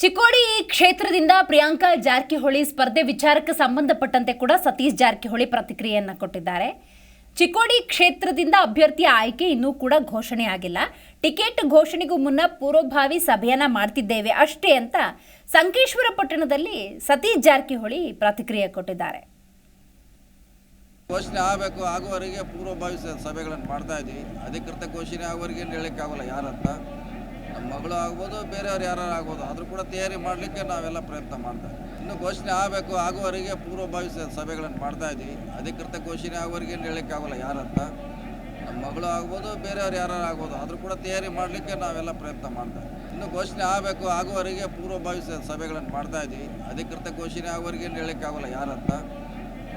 ಚಿಕ್ಕೋಡಿ ಕ್ಷೇತ್ರದಿಂದ ಪ್ರಿಯಾಂಕಾ ಜಾರಕಿಹೊಳಿ ಸ್ಪರ್ಧೆ ವಿಚಾರಕ್ಕೆ ಸಂಬಂಧಪಟ್ಟಂತೆ ಕೂಡ ಸತೀಶ್ ಜಾರಕಿಹೊಳಿ ಪ್ರತಿಕ್ರಿಯೆಯನ್ನು ಕೊಟ್ಟಿದ್ದಾರೆ. ಚಿಕ್ಕೋಡಿ ಕ್ಷೇತ್ರದಿಂದ ಅಭ್ಯರ್ಥಿ ಆಯ್ಕೆ ಇನ್ನೂ ಕೂಡ ಘೋಷಣೆ ಆಗಿಲ್ಲ. ಟಿಕೆಟ್ ಘೋಷಣೆಗೂ ಮುನ್ನ ಪೂರ್ವಭಾವಿ ಸಭೆಯನ್ನ ಮಾಡ್ತಿದ್ದೇವೆ ಅಷ್ಟೇ ಅಂತ ಸಂಕೇಶ್ವರ ಪಟ್ಟಣದಲ್ಲಿ ಸತೀಶ್ ಜಾರಕಿಹೊಳಿ ಪ್ರತಿಕ್ರಿಯೆ ಕೊಟ್ಟಿದ್ದಾರೆ. ಘೋಷಣೆ ಆಗಬೇಕು, ಆಗುವವರೆಗೆ ಪೂರ್ವಭಾವಿ ಸಭೆಗಳನ್ನು ಮಾಡ್ತಾ ಇದ್ದೀವಿ. ಅಧಿಕೃತ ಘೋಷಣೆ ಆಗುವವರೆಗೆ ಹೇಳಕ್ಕಾಗಲ್ಲ ಯಾರಂತ. ಮಗಳು ಆಗ್ಬೋದು, ಬೇರೆಯವ್ರು ಯಾರು ಆಗ್ಬೋದು, ಆದರೂ ಕೂಡ ತಯಾರಿ ಮಾಡಲಿಕ್ಕೆ ನಾವೆಲ್ಲ ಪ್ರಯತ್ನ ಮಾಡ್ತಾ ಇನ್ನು ಘೋಷಣೆ ಆಗಬೇಕು, ಆಗುವವರೆಗೆ ಪೂರ್ವಭಾವಿ ಸಭೆಗಳನ್ನು ಮಾಡ್ತಾ ಇದ್ದೀವಿ. ಅಧಿಕೃತ ಘೋಷಣೆ ಆಗುವವರೆಗೆ ಏನು ಹೇಳೋಕ್ಕಾಗಲ್ಲ ಯಾರಂತ ನಮ್ಮ ಮಗಳು ಆಗ್ಬೋದು, ಬೇರೆಯವ್ರು ಯಾರು ಆಗ್ಬೋದು, ಆದರೂ ಕೂಡ ತಯಾರಿ ಮಾಡಲಿಕ್ಕೆ ನಾವೆಲ್ಲ ಪ್ರಯತ್ನ ಮಾಡ್ತಾ ಇನ್ನು ಘೋಷಣೆ ಆಗಬೇಕು, ಆಗುವವರೆಗೆ ಪೂರ್ವಭಾವಿ ಸಭೆಗಳನ್ನು ಮಾಡ್ತಾ ಇದ್ದೀವಿ. ಅಧಿಕೃತ ಘೋಷಣೆ ಆಗುವವರೆಗೆ ಏನು ಹೇಳೋಕ್ಕಾಗಲ್ಲ ಯಾರಂತ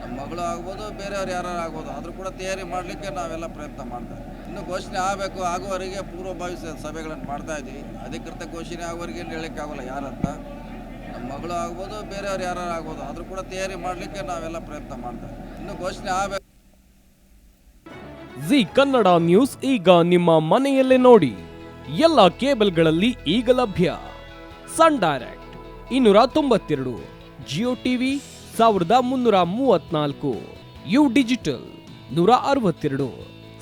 ನಮ್ಮ ಮಗಳು ಆಗ್ಬೋದು, ಬೇರೆಯವ್ರು ಯಾರು ಆಗ್ಬೋದು, ಆದರೂ ಕೂಡ ತಯಾರಿ ಮಾಡಲಿಕ್ಕೆ ನಾವೆಲ್ಲ ಪ್ರಯತ್ನ ಮಾಡ್ತಾ ಇನ್ನು ಘೋಷಣೆ ಆಗಬೇಕು, ಆಗುವವರೆಗೆ ಪೂರ್ವಭಾವಿ ಸಭೆಗಳನ್ನು ಮಾಡ್ತಾ ಇದ್ದೀವಿ. ಅಧಿಕೃತ ಘೋಷಣೆ ಆಗುವವರೆಗೆ ಏನು ಹೇಳೋಕ್ಕಾಗಲ್ಲ ಯಾರಂತ. ನಮ್ಮ ಮಗಳು ಆಗ್ಬೋದು, ಬೇರೆಯವ್ರು ಯಾರು ಆಗ್ಬೋದು, ಆದರೂ ಕೂಡ ತಯಾರಿ ಮಾಡಲಿಕ್ಕೆ ನಾವೆಲ್ಲ ಪ್ರಯತ್ನ ಮಾಡ್ತಾ ಇದ್ದೀವಿ. ಇನ್ನು ಘೋಷಣೆ ಆಗಬೇಕು. ಜಿ ಕನ್ನಡ ನ್ಯೂಸ್ ಈಗ ನಿಮ್ಮ ಮನೆಯಲ್ಲೇ ನೋಡಿ. ಎಲ್ಲ ಕೇಬಲ್ಗಳಲ್ಲಿ ಈಗ ಲಭ್ಯ. ಸನ್ ಡೈರೆಕ್ಟ್ ಇನ್ನೂರ ತೊಂಬತ್ತೆರಡು, ಜಿಯೋ ಟಿವಿ ಸಾವಿರದ ಮುನ್ನೂರ ಮೂವತ್ನಾಲ್ಕು ಯು ಡಿಜಿಟಲ್ ನೂರ ಅರವತ್ತೆರಡು.